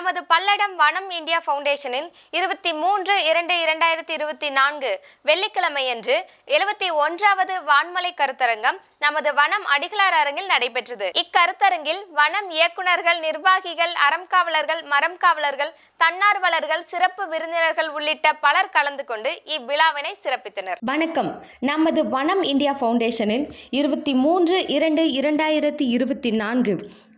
நமது பல்லடம் வனம் இந்தியா ஃபவுண்டேஷனில் இருபத்தி மூன்று இரண்டு இரண்டாயிரத்தி இருபத்தி நான்கு வெள்ளிக்கிழமையன்று எழுபத்தி ஒன்றாவது வான்மலை கருத்தரங்கம் நமது வனம் அடிகளார் அரங்கில் நடைபெற்றது. இக்கருத்தரங்கில் வனம் இயக்குனர்கள் நிர்வாகிகள் அறம் காவலர்கள் மரம் காவலர்கள் தன்னார்வலர்கள் சிறப்பு விருந்தினர்கள் உள்ளிட்ட பலர் கலந்து கொண்டு இவ்விழாவினை சிறப்பித்தனர். வணக்கம். நமது வனம் இந்தியா ஃபவுண்டேஷனில் இருபத்தி மூன்று இரண்டு இரண்டாயிரத்தி இருபத்தி நான்கு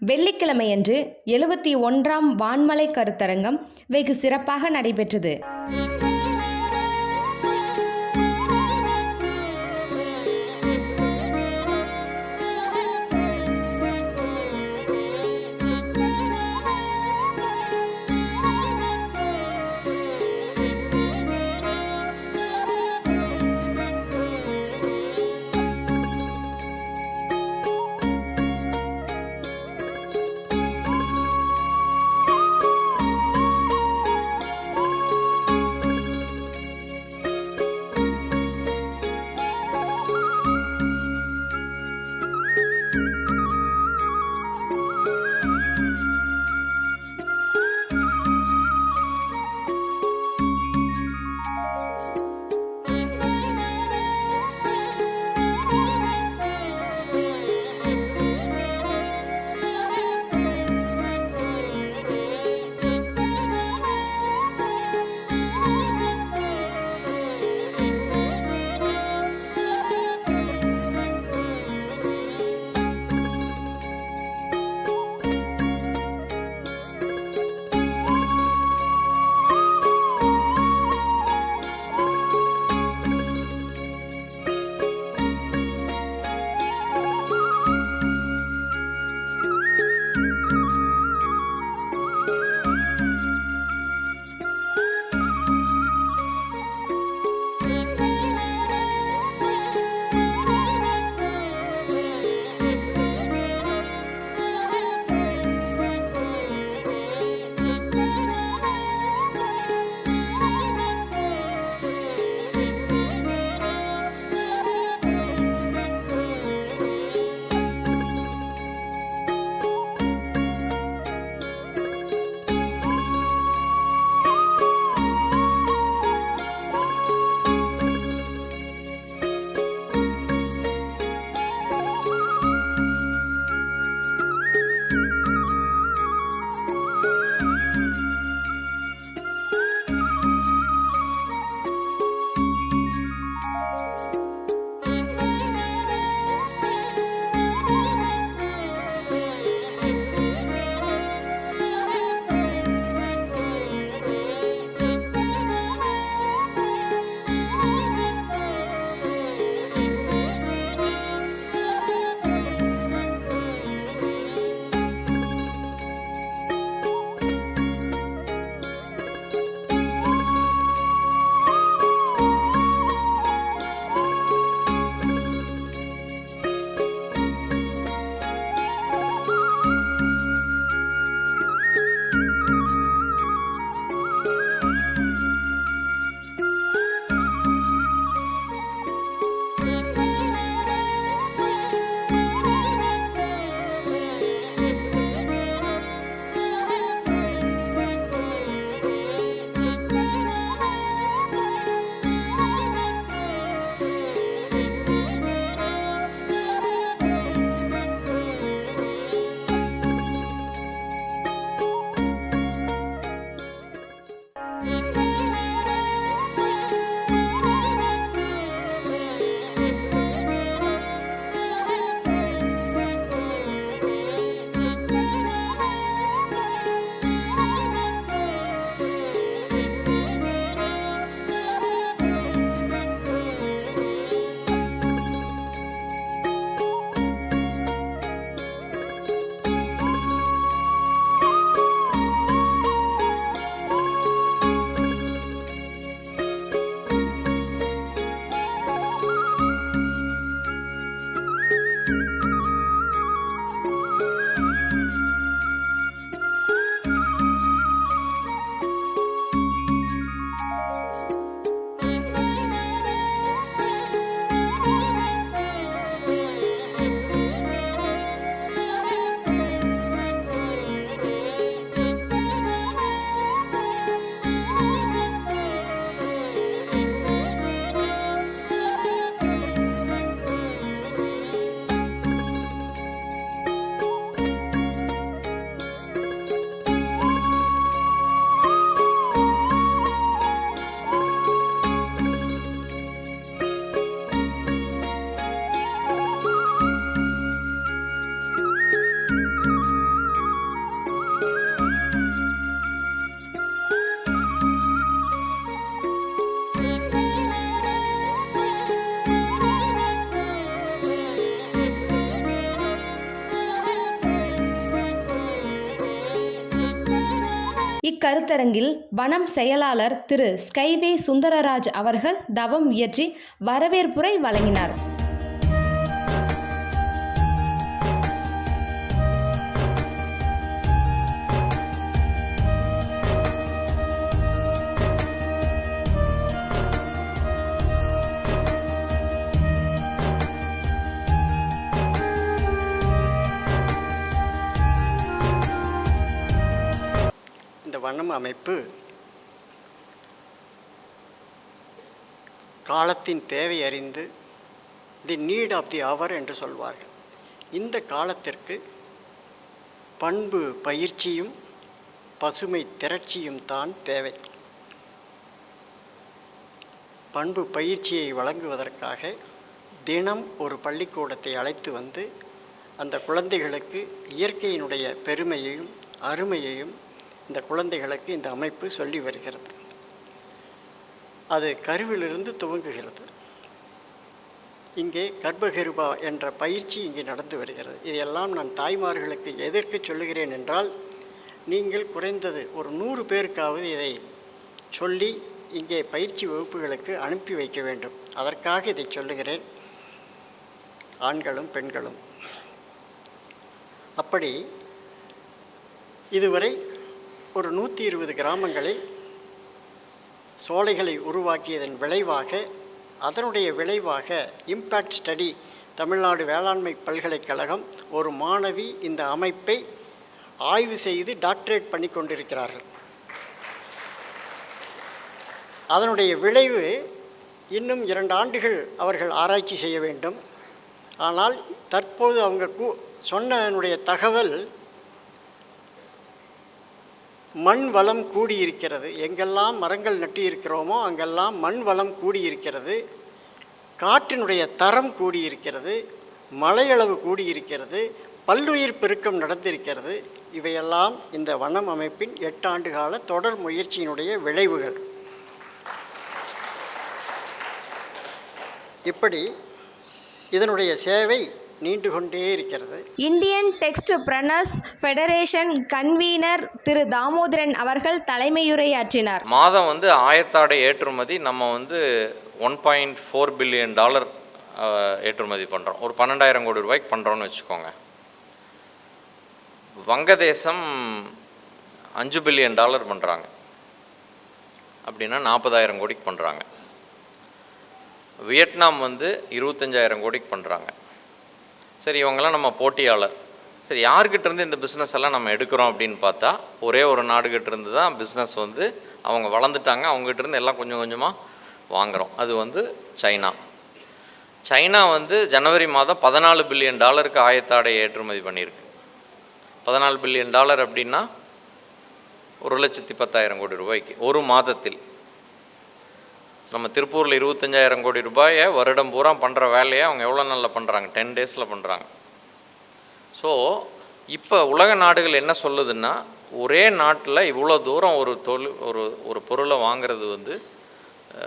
வெள்ளிக்கிழமையன்று எழுபத்தி ஒன்றாம் வான்மலை கருத்தரங்கம் வெகு சிறப்பாக நடைபெற்றது. கருத்தரங்கில் வனம் செயலாளர் திரு. ஸ்கைவே சுந்தரராஜ் அவர்கள் தவம் இயற்றி வரவேற்புரை வழங்கினார். வண்ணம் அமைப்பு. காலத்தின் தேவை அறிந்து தி நீட் ஆஃப் தி அவர் என்று சொல்வார்கள். இந்த காலத்திற்கு பண்பு பயிற்சியும் பசுமை திரட்சியும் தான் தேவை. பண்பு பயிற்சியை வழங்குவதற்காக தினம் ஒரு பள்ளிக்கூடத்தை அழைத்து வந்து அந்த குழந்தைகளுக்கு இயற்கையினுடைய பெருமையையும் அருமையையும் இந்த குழந்தைகளுக்கு இந்த அமைப்பு சொல்லி வருகிறது. அது கருவிலிருந்து துவங்குகிறது. இங்கே கர்ப்பகிருபா என்ற பயிற்சி இங்கே நடந்து வருகிறது. இதையெல்லாம் நான் தாய்மார்களுக்கு எதற்கு சொல்லுகிறேன் என்றால் நீங்கள் குறைந்தது ஒரு நூறு பேருக்காவது இதை சொல்லி இங்கே பயிற்சி வகுப்புகளுக்கு அனுப்பி வைக்க வேண்டும். அதற்காக இதை சொல்லுகிறேன். ஆண்களும் பெண்களும். அப்படி இதுவரை ஒரு நூற்றி இருபது கிராமங்களில் சோலைகளை உருவாக்கியதன் விளைவாக அதனுடைய விளைவாக இம்பேக்ட் ஸ்டடி தமிழ்நாடு வேளாண்மை பல்கலைக்கழகம் ஒரு மாணவி இந்த அமைப்பை ஆய்வு செய்து டாக்டரேட் பண்ணி கொண்டிருக்கிறார்கள். அதனுடைய விளைவு இன்னும் இரண்டு ஆண்டுகள் அவர்கள் ஆராய்ச்சி செய்ய வேண்டும். ஆனால் தற்போது அவங்க கூ சொன்னதனுடைய தகவல் மண் வளம் கூடியிருக்கிறது. எங்கெல்லாம் மரங்கள் நட்டியிருக்கிறோமோ அங்கெல்லாம் மண் வளம் கூடியிருக்கிறது. காற்றினுடைய தரம் கூடியிருக்கிறது. மழையளவு கூடியிருக்கிறது. பல்லுயிர் பெருக்கம் நடந்திருக்கிறது. இவையெல்லாம் இந்த வனம் அமைப்பின் எட்டாண்டு கால தொடர் முயற்சியினுடைய விளைவுகள். இப்படி இதனுடைய சேவை நீண்டு கொண்டே இருக்கிறது. Indian texpreneurs federation convener Thiru Damodaran அவர்கள் தலைமையுரையாற்றினார். மாதம் வந்து ஆயத்தாடை ஏற்றுமதி நம்ம வந்து one point four billion dollar ஏற்றுமதி பண்ணுறோம் ஒரு பன்னெண்டாயிரம் கோடி ரூபாய்க்கு பண்ணுறோன்னு வச்சுக்கோங்க. வங்கதேசம் அஞ்சு பில்லியன் டாலர் பண்ணுறாங்க அப்படின்னா நாற்பதாயிரம் கோடிக்கு பண்ணுறாங்க வியட்நாம் வந்து இருபத்தஞ்சாயிரம் கோடிக்கு பண்ணுறாங்க சரி இவங்கெல்லாம் நம்ம போட்டியாளர். சரி யார்கிட்டேருந்து இந்த பிஸ்னஸ் எல்லாம் நம்ம எடுக்கிறோம் அப்படின்னு பார்த்தா ஒரே ஒரு நாடுகிட்டேருந்து தான் பிஸ்னஸ் வந்து அவங்க வளர்ந்துட்டாங்க. அவங்ககிட்ட இருந்து எல்லாம் கொஞ்சம் கொஞ்சமாக வாங்குகிறோம் அது வந்து சைனா. சைனா வந்து ஜனவரி மாதம் பதினாலு பில்லியன் டாலருக்கு ஆயத்தாடை ஏற்றுமதி பண்ணியிருக்கு. பதினாலு பில்லியன் டாலர் அப்படின்னா ஒரு லட்சத்தி பத்தாயிரம் கோடி ரூபாய்க்கு ஒரு மாதத்தில். நம்ம திருப்பூரில் இருபத்தஞ்சாயிரம் கோடி ரூபாயை வருடம் பூரா பண்ணுற வேலையை அவங்க எவ்வளோ நல்லா பண்ணுறாங்க டென் டேஸில் பண்ணுறாங்க ஸோ இப்போ உலக நாடுகள் என்ன சொல்லுதுன்னா ஒரே நாட்டில் இவ்வளோ தூரம் ஒரு தொழில் ஒரு ஒரு பொருளை வாங்குறது வந்து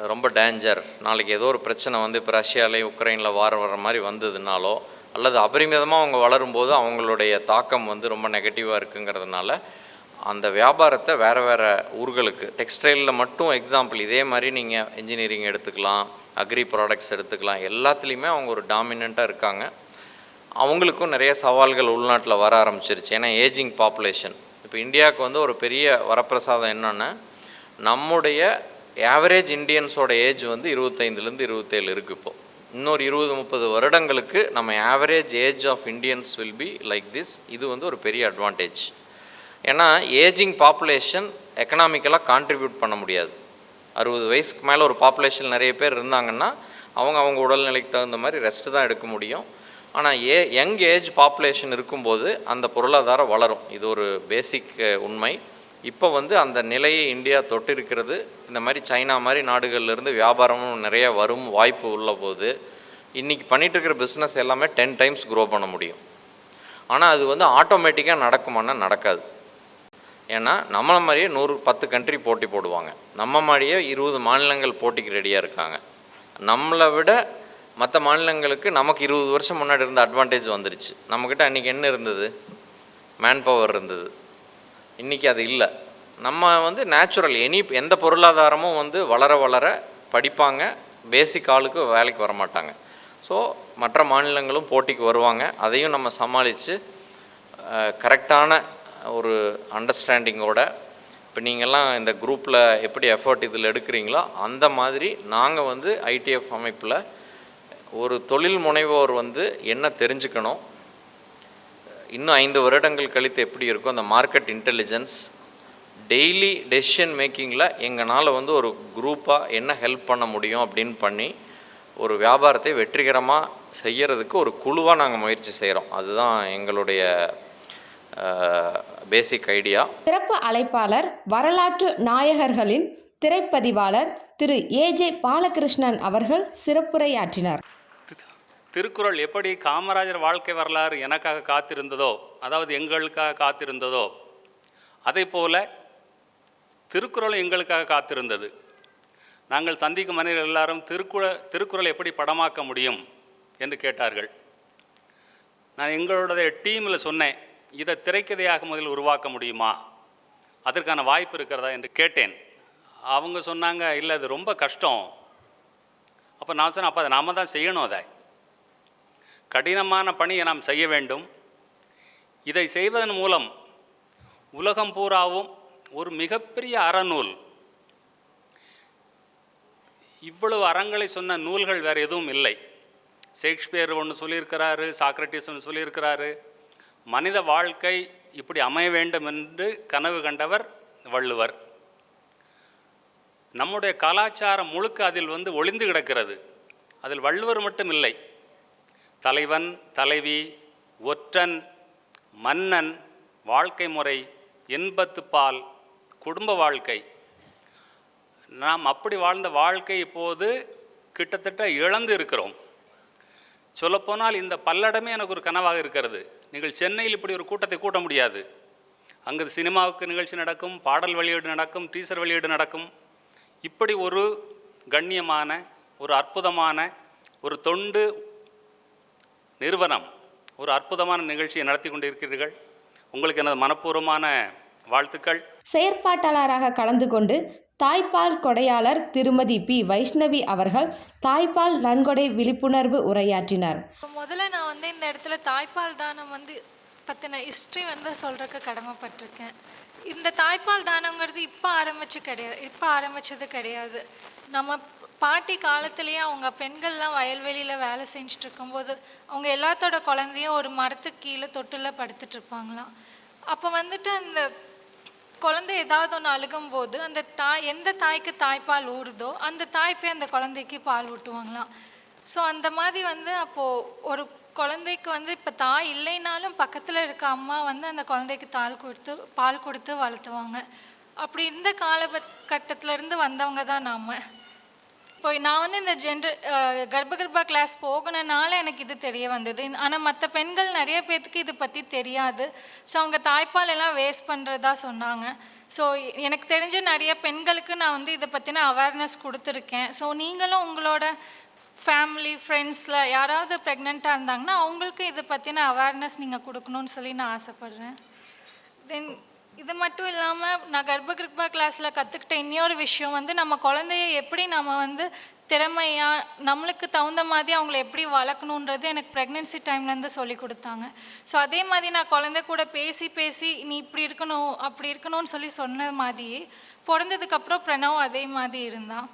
ரொம்ப டேஞ்சர் நாளைக்கு ஏதோ ஒரு பிரச்சனை வந்து இப்போ ரஷ்யாலேயும் உக்ரைனில் வார வர மாதிரி வந்ததுனாலோ அல்லது அபரிமிதமாக அவங்க வளரும்போது அவங்களுடைய தாக்கம் வந்து ரொம்ப நெகட்டிவாக இருக்குங்கிறதுனால அந்த வியாபாரத்தை வேறு வேறு ஊர்களுக்கு டெக்ஸ்டைலில் மட்டும் எக்ஸாம்பிள் இதே மாதிரி நீங்கள் இன்ஜினியரிங் எடுத்துக்கலாம் அக்ரி ப்ராடக்ட்ஸ் எடுத்துக்கலாம் எல்லாத்துலேயுமே அவங்க ஒரு டாமினண்ட்டாக இருக்காங்க. அவங்களுக்கும் நிறைய சவால்கள் உள்நாட்டில் வர ஆரம்பிச்சிருச்சு. ஏன்னா ஏஜிங் பாப்புலேஷன் இப்போ இந்தியாவுக்கு வந்து ஒரு பெரிய வரப்பிரசாதம் என்னென்னா நம்முடைய ஆவரேஜ் இண்டியன்ஸோட ஏஜ் வந்து இருபத்தைந்துலேருந்து இருபத்தேழு இருக்குது இப்போது இன்னொரு இருபது முப்பது வருடங்களுக்கு நம்ம average age of Indians will be like this இது வந்து ஒரு பெரிய அட்வான்டேஜ் ஏன்னா ஏஜிங் பாப்புலேஷன் எக்கனாமிக்கலாக கான்ட்ரிபியூட் பண்ண முடியாது. அறுபது வயசுக்கு மேலே ஒரு பாப்புலேஷன் நிறைய பேர் இருந்தாங்கன்னா அவங்க அவங்க உடல்நிலைக்கு தகுந்த மாதிரி ரெஸ்ட்டு தான் எடுக்க முடியும். ஆனால் ஏ யங் ஏஜ் பாப்புலேஷன் இருக்கும்போது அந்த பொருளாதாரம் வளரும். இது ஒரு பேசிக் உண்மை. இப்போ வந்து அந்த நிலையை இந்தியா தொட்டிருக்கிறது இந்த மாதிரி சைனா மாதிரி நாடுகள்லேருந்து வியாபாரமும் நிறைய வரும் வாய்ப்பு உள்ள போது இன்றைக்கி பண்ணிகிட்ருக்கிற இருக்கிற பிஸ்னஸ் எல்லாமே டென் டைம்ஸ் க்ரோ பண்ண முடியும். ஆனால் அது வந்து ஆட்டோமேட்டிக்காக நடக்குமானா நடக்காது. ஏன்னா நம்மளை மாதிரியே நூறு பத்து கண்ட்ரி போட்டி போடுவாங்க. நம்ம மாதிரியே இருபது மாநிலங்கள் போட்டிக்கு ரெடியாக இருக்காங்க. நம்மளை விட மற்ற மாநிலங்களுக்கு நமக்கு இருபது வருஷம் முன்னாடி இருந்த அட்வான்டேஜ் வந்துருச்சு. நம்மக்கிட்ட அன்றைக்கி என்ன இருந்தது? மேன் பவர் இருந்தது. இன்றைக்கி அது இல்லை. நம்ம வந்து நேச்சுரல் எனி எந்த பொருளாதாரமும் வந்து வளர வளர படிப்பாங்க. பேசிக் ஆளுக்கு வேலைக்கு வர மாட்டாங்க ஸோ மற்ற மாநிலங்களும் போட்டிக்கு வருவாங்க. அதையும் நம்ம சமாளித்து கரெக்டான ஒரு அண்டர்ஸ்டாண்டிங்கோட இப்போ நீங்கள்லாம் இந்த குரூப்பில் எப்படி எஃபர்ட் இதில் எடுக்கிறீங்களோ அந்த மாதிரி நாங்கள் வந்து ஐடிஎஃப் அமைப்பில் ஒரு தொழில் முனைவோர் வந்து என்ன தெரிஞ்சுக்கணும் இன்னும் ஐந்து வருடங்கள் கழித்து எப்படி இருக்கும் அந்த மார்க்கெட் இன்டெலிஜென்ஸ் டெய்லி டெசிஷன் மேக்கிங்கில் எங்களால் வந்து ஒரு குரூப்பாக என்ன ஹெல்ப் பண்ண முடியும் அப்படின்னு பண்ணி ஒரு வியாபாரத்தை வெற்றிகரமாக செய்கிறதுக்கு ஒரு குழுவாக நாங்கள் முயற்சி செய்கிறோம் அதுதான் எங்களுடைய பேசிக் ஐடியா சிறப்பு அழைப்பாளர் வரலாற்று நாயகர்களின் திரைப்பதிவாளர் திரு ஏஜே பாலகிருஷ்ணன் அவர்கள் சிறப்புரையாற்றினார். திருக்குறள் எப்படி காமராஜர் வாழ்க்கை வரலாறு எனக்காக காத்திருந்ததோ அதாவது எங்களுக்காக காத்திருந்ததோ அதே போல திருக்குறளும் எங்களுக்காக காத்திருந்தது. நாங்கள் சந்திக்கும் மனிதர்கள் எல்லாரும் திருக்குற திருக்குறளை எப்படி படமாக்க முடியும்? என்று கேட்டார்கள். நான் எங்களுடைய டீமில் சொன்னேன். இதை திரைக்கதையாக முதலில் உருவாக்க முடியுமா? அதற்கான வாய்ப்பு இருக்கிறதா என்று கேட்டேன். அவங்க சொன்னாங்க இல்லை அது ரொம்ப கஷ்டம். அப்போ நான் சொன்னேன் அப்போ அதை நாம் தான் செய்யணும் அதை. கடினமான பணியை நாம் செய்ய வேண்டும். இதை செய்வதன் மூலம் உலகம் பூராவும் ஒரு மிகப்பெரிய அறநூல். இவ்வளவு அறங்களை சொன்ன நூல்கள் வேறு எதுவும் இல்லை. ஷேக்ஸ்பியர் ஒன்று சொல்லியிருக்கிறாரு சாக்ரட்டிஸ் ஒன்று சொல்லியிருக்கிறாரு. மனித வாழ்க்கை இப்படி அமைய வேண்டும் என்று கனவு கண்டவர் வள்ளுவர். நம்முடைய கலாச்சாரம் முழுக்க அதில் வந்து ஒளிந்து கிடக்கிறது. அதில் வள்ளுவர் மட்டும் இல்லை. தலைவன் தலைவி ஒற்றன் மன்னன் வாழ்க்கை முறை இன்பத்துப்பால் குடும்ப வாழ்க்கை. நாம் அப்படி வாழ்ந்த வாழ்க்கை இப்போது கிட்டத்தட்ட இழந்து இருக்கிறோம். சொல்லப்போனால் இந்த பல்லடமே எனக்கு ஒரு கனவாக இருக்கிறது. நீங்கள் சென்னையில் இப்படி ஒரு கூட்டத்தை கூட்ட முடியாது. அங்கு சினிமாவுக்கு நிகழ்ச்சி நடக்கும் பாடல் வெளியீடு நடக்கும் டீசர் வெளியீடு நடக்கும். இப்படி ஒரு கண்ணியமான ஒரு அற்புதமான ஒரு தொண்டு நிறுவனம் ஒரு அற்புதமான நிகழ்ச்சியை நடத்தி கொண்டிருக்கிறீர்கள். உங்களுக்கு எனது மனப்பூர்வமான வாழ்த்துக்கள். செயற்பாட்டாளராக கலந்து கொண்டு தாய்ப்பால் கொடையாளர் திருமதி பி. வைஷ்ணவி அவர்கள் தாய்ப்பால் நன்கொடை விழிப்புணர்வு உரையாற்றினார். முதல்ல நான் வந்து இந்த இடத்துல தாய்ப்பால் தானம் வந்து பற்றின ஹிஸ்ட்ரி வந்து சொல்கிறக்கு கடமைப்பட்டிருக்கேன். இந்த தாய்ப்பால் தானங்கிறது இப்போ ஆரம்பிச்சு கிடையாது இப்போ ஆரம்பித்தது கிடையாது. நம்ம பாட்டி காலத்துலேயே அவங்க பெண்கள்லாம் வயல்வெளியில் வேலை செஞ்சுட்டு இருக்கும்போது அவங்க எல்லாத்தோட குழந்தையும் ஒரு மரத்துக்கு கீழே தொட்டில் படுத்துட்டு இருப்பாங்களாம். அப்போ வந்துட்டு அந்த குழந்தை ஏதாவது ஒன்று அழுகும்போது அந்த தாய் எந்த தாய்க்கு தாய்ப்பால் ஊறுதோ அந்த தாய் போய் அந்த குழந்தைக்கு பால் ஊட்டுவாங்களாம். ஸோ அந்த மாதிரி வந்து அப்போது ஒரு குழந்தைக்கு வந்து இப்போ தாய் இல்லைனாலும் பக்கத்தில் இருக்க அம்மா வந்து அந்த குழந்தைக்கு தால் கொடுத்து பால் கொடுத்து வளர்த்துவாங்க. அப்படி இந்த காலகட்டத்திலேருந்து வந்தவங்க தான் நாம். இப்போ நான் வந்து இந்த ஜென்டர் கர்ப்பகிருபா கிளாஸ் போகணுனால எனக்கு இது தெரிய வந்தது. ஆனால் மற்ற பெண்கள் நிறைய பேர்த்துக்கு இதை பற்றி தெரியாது. ஸோ அவங்க தாய்ப்பால் எல்லாம் வேஸ்ட் பண்ணுறதா சொன்னாங்க. ஸோ எனக்கு தெரிஞ்ச நிறைய பெண்களுக்கு நான் வந்து இதை பற்றின அவேர்னஸ் கொடுத்துருக்கேன். ஸோ நீங்களும் உங்களோட ஃபேமிலி ஃப்ரெண்ட்ஸில் யாராவது ப்ரெக்னெண்ட்டாக இருந்தாங்கன்னா அவங்களுக்கு இதை பற்றின அவேர்னஸ் நீங்கள் கொடுக்கணும்னு சொல்லி நான் ஆசைப்பட்றேன். தென் இது மட்டும் இல்லாமல் நான் கர்ப்பகிருப்பா கிளாஸில் கற்றுக்கிட்ட இன்னொரு விஷயம் வந்து நம்ம குழந்தைய எப்படி நம்ம வந்து திறமையாக நம்மளுக்கு தகுந்த மாதிரி அவங்கள எப்படி வளர்க்கணுன்றது எனக்கு ப்ரெக்னென்சி டைம்லேருந்து சொல்லி கொடுத்தாங்க. ஸோ அதே மாதிரி நான் குழந்தை கூட பேசி பேசி நீ இப்படி இருக்கணும் அப்படி இருக்கணும்னு சொல்லி சொன்ன மாதிரியே பிறந்ததுக்கப்புறம் பிரணவ் அதே மாதிரி இருந்தான்.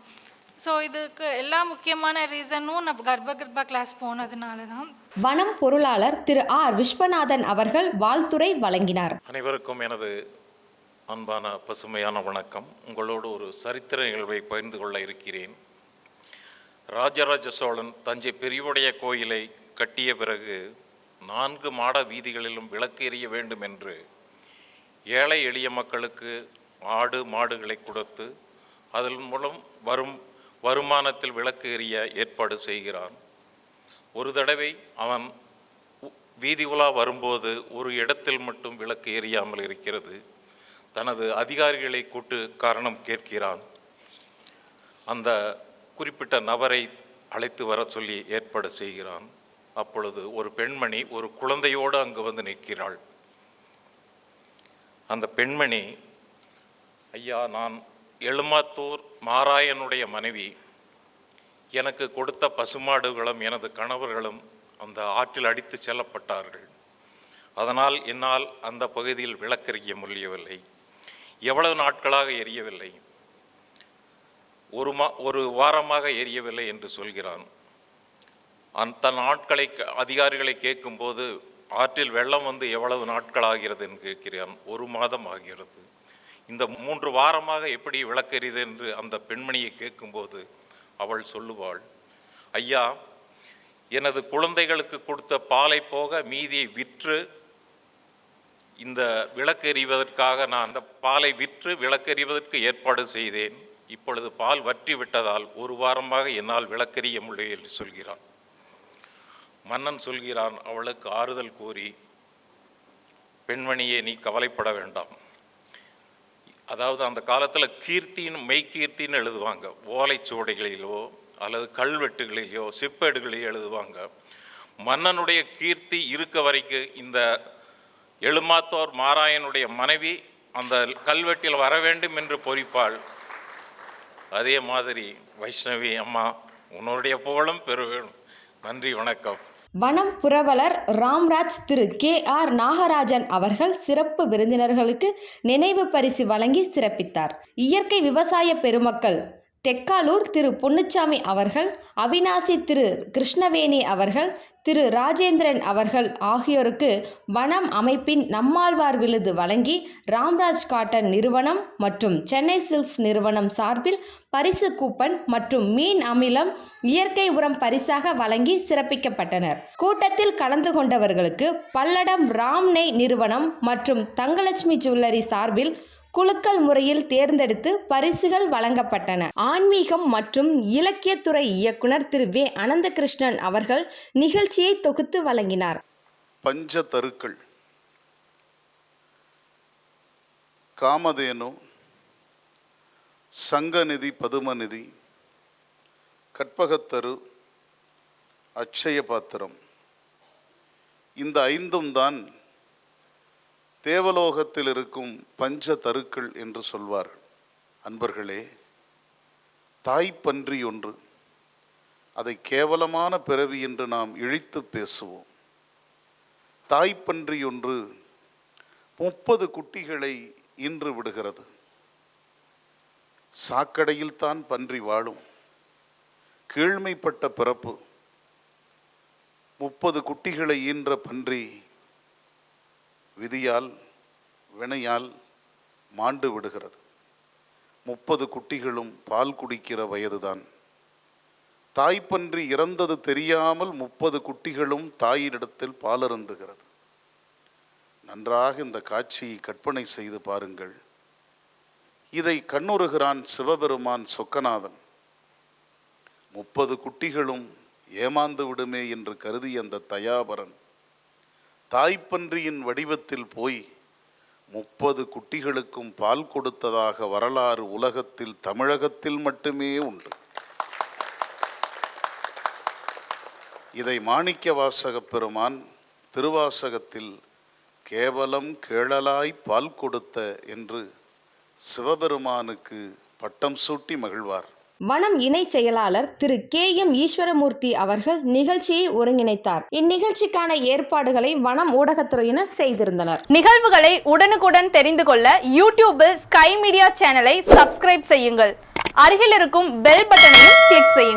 ஸோ இதுக்கு எல்லா முக்கியமான ரீசனும் நான் கர்ப்பகிருப்பா கிளாஸ் போனதுனால தான் வனம் பொருளாளர் திரு ஆர் விஸ்வநாதன் அவர்கள் வாழ்த்துரை வழங்கினார். அனைவருக்கும் எனது அன்பான பசுமையான வணக்கம். உங்களோடு ஒரு சரித்திர நிகழ்வை பகிர்ந்து கொள்ள இருக்கிறேன். ராஜராஜ சோழன் தஞ்சை பெரியவுடைய கோயிலை கட்டிய பிறகு நான்கு மாட வீதிகளிலும் விளக்கு எரிய வேண்டும் என்று ஏழை எளிய மக்களுக்கு ஆடு மாடுகளை கொடுத்து அதன் மூலம் வரும் வருமானத்தில் விளக்கு எறிய ஏற்பாடு செய்கிறான். ஒரு தடவை அவன் வீதி உலா வரும்போது ஒரு இடத்தில் மட்டும் விளக்கு எரியாமல் இருக்கிறது. தனது அதிகாரிகளை கூட்டு காரணம் கேட்கிறான். அந்த குறிப்பிட்ட நபரை அழைத்து வர சொல்லி ஏற்பாடு செய்கிறான். அப்பொழுது ஒரு பெண்மணி ஒரு குழந்தையோடு அங்கு வந்து நிற்கிறாள். அந்த பெண்மணி ஐயா நான் எழுமாத்தூர் மாராயனுடைய மனைவி எனக்கு கொடுத்த பசுமாடுகளும் எனது கணவர்களும் அந்த ஆற்றில் அடித்து செல்லப்பட்டார்கள். அதனால் என்னால் அந்த பகுதியில் விளக்கெறிய முடியவில்லை. எவ்வளவு நாட்களாக எரியவில்லை. ஒரு மா ஒரு வாரமாக எரியவில்லை என்று சொல்கிறான். அந்த தன் க- அதிகாரிகளை கேட்கும்போது ஆற்றில் வெள்ளம் வந்து எவ்வளவு நாட்கள் ஆகிறது என்று கேட்கிறான். ஒரு மாதம் ஆகிறது. இந்த மூன்று வாரமாக எப்படி விளக்கெறிது என்று அந்த பெண்மணியை கேட்கும்போது அவள் சொல்லுவாள் ஐயா எனது குழந்தைகளுக்கு கொடுத்த பாலை போக மீதியை விற்று இந்த விளக்கெறிவதற்காக நான் அந்த பாலை விற்று விளக்கெறிவதற்கு ஏற்பாடு செய்தேன். இப்பொழுது பால் வற்றி விட்டதால் ஒரு வாரமாக என்னால் விளக்கெறிய முடியவில்லை சொல்கிறான். மன்னன் சொல்கிறான் அவளுக்கு ஆறுதல் கூறி பெண்மணியே நீ கவலைப்பட வேண்டாம். அதாவது அந்த காலத்தில் கீர்த்தின்னு மெய்கீர்த்தின்னு எழுதுவாங்க. ஓலைச்சுவடிகளிலோ அல்லது கல்வெட்டுகளிலோ செப்பேடுகளிலோ எழுதுவாங்க. மன்னனுடைய கீர்த்தி இருக்க வரைக்கும் இந்த எழுமாத்தோர் மாராயனுடைய மனைவி அந்த கல்வெட்டில் வர வேண்டும் என்று பொறிப்பாள். அதே மாதிரி வைஷ்ணவி அம்மா உன்னுடைய புகழும் பெற வேணும் நன்றி வணக்கம். வனம் புரவலர் ராம்ராஜ் திரு கே ஆர் நாகராஜன் அவர்கள் சிறப்பு விருந்தினர்களுக்கு நினைவு பரிசு வழங்கி சிறப்பித்தார். இயற்கை விவசாய பெருமக்கள் தெக்காலூர் திரு பொன்னுச்சாமி அவர்கள் அவினாசி திரு கிருஷ்ணவேணி அவர்கள் திரு ராஜேந்திரன் அவர்கள் ஆகியோருக்கு வனம் அமைப்பின் நம்மாழ்வார் விருது வழங்கி ராம்ராஜ் காட்டன் நிறுவனம் மற்றும் சென்னை சில்க்ஸ் நிறுவனம் சார்பில் பரிசு கூப்பன் மற்றும் மீன் அமிலம் இயற்கை உரம் பரிசாக வழங்கி சிறப்பிக்கப்பட்டனர். கூட்டத்தில் கலந்து கொண்டவர்களுக்கு பல்லடம் ராம்நெய் நிறுவனம் மற்றும் தங்கலட்சுமி ஜுவல்லரி சார்பில் குலுக்கல் முறையில் தேர்ந்தெடுத்து பரிசுகள் வழங்கப்பட்டன. ஆன்மீகம் மற்றும் இலக்கியத்துறை இயக்குனர் திரு. வே. அனந்தகிருஷ்ணன் அவர்கள் நிகழ்ச்சியை தொகுத்து வழங்கினார். பஞ்ச தருக்கள் காமதேனு சங்கநிதி பதுமநிதி கற்பகத்தரு அக்ஷய பாத்திரம் இந்த ஐந்தும் தான் தேவலோகத்தில் இருக்கும் பஞ்ச தருக்கள் என்று சொல்வார் அன்பர்களே தாய்ப்பன்றி ஒன்று. அதை கேவலமான பிறவி என்று நாம் இழித்து பேசுவோம். தாய்ப்பன்றி ஒன்று முப்பது குட்டிகளை ஈன்று விடுகிறது. சாக்கடையில் தான் பன்றி வாழும். கீழ்மைப்பட்ட பிறப்பு. முப்பது குட்டிகளை ஈன்ற பன்றி விதியால் வினையால் மாண்டு விடுகிறது. முப்பது குட்டிகளும் பால் குடிக்கிற வயதுதான். தாய்ப்பன்றி இறந்தது தெரியாமல் முப்பது குட்டிகளும் தாயினிடத்தில் பாலருந்துகிறது. நன்றாக இந்த காட்சியை கற்பனை செய்து பாருங்கள். இதை கண்ணுறுகிறான் சிவபெருமான் சொக்கநாதன். முப்பது குட்டிகளும் ஏமாந்து விடுமே என்று கருதி அந்த தயாபரன் தாய்ப்பன்றியின் வடிவத்தில் போய் முப்பது குட்டிகளுக்கும் பால் கொடுத்ததாக வரலாறு உலகத்தில் தமிழகத்தில் மட்டுமே உண்டு. இதை மாணிக்க வாசகப் பெருமான் திருவாசகத்தில் கேவலம் கேளலாய் பால் கொடுத்த என்று சிவபெருமானுக்கு பட்டம் சூட்டி மகிழ்வார். வனம் இணை செயலாளர் திரு கே எம் ஈஸ்வரமூர்த்தி அவர்கள் நிகழ்ச்சியை ஒருங்கிணைத்தார். இந்நிகழ்ச்சிக்கான ஏற்பாடுகளை வனம் ஊடகத்துறையினர் செய்திருந்தனர். நிகழ்வுகளை உடனுக்குடன் தெரிந்து கொள்ள யூடியூபில் ஸ்கை மீடியா சேனலை சப்ஸ்கிரைப் செய்யுங்கள். அருகில் இருக்கும் பெல் பட்டனையும் கிளிக் செய்யுங்கள்.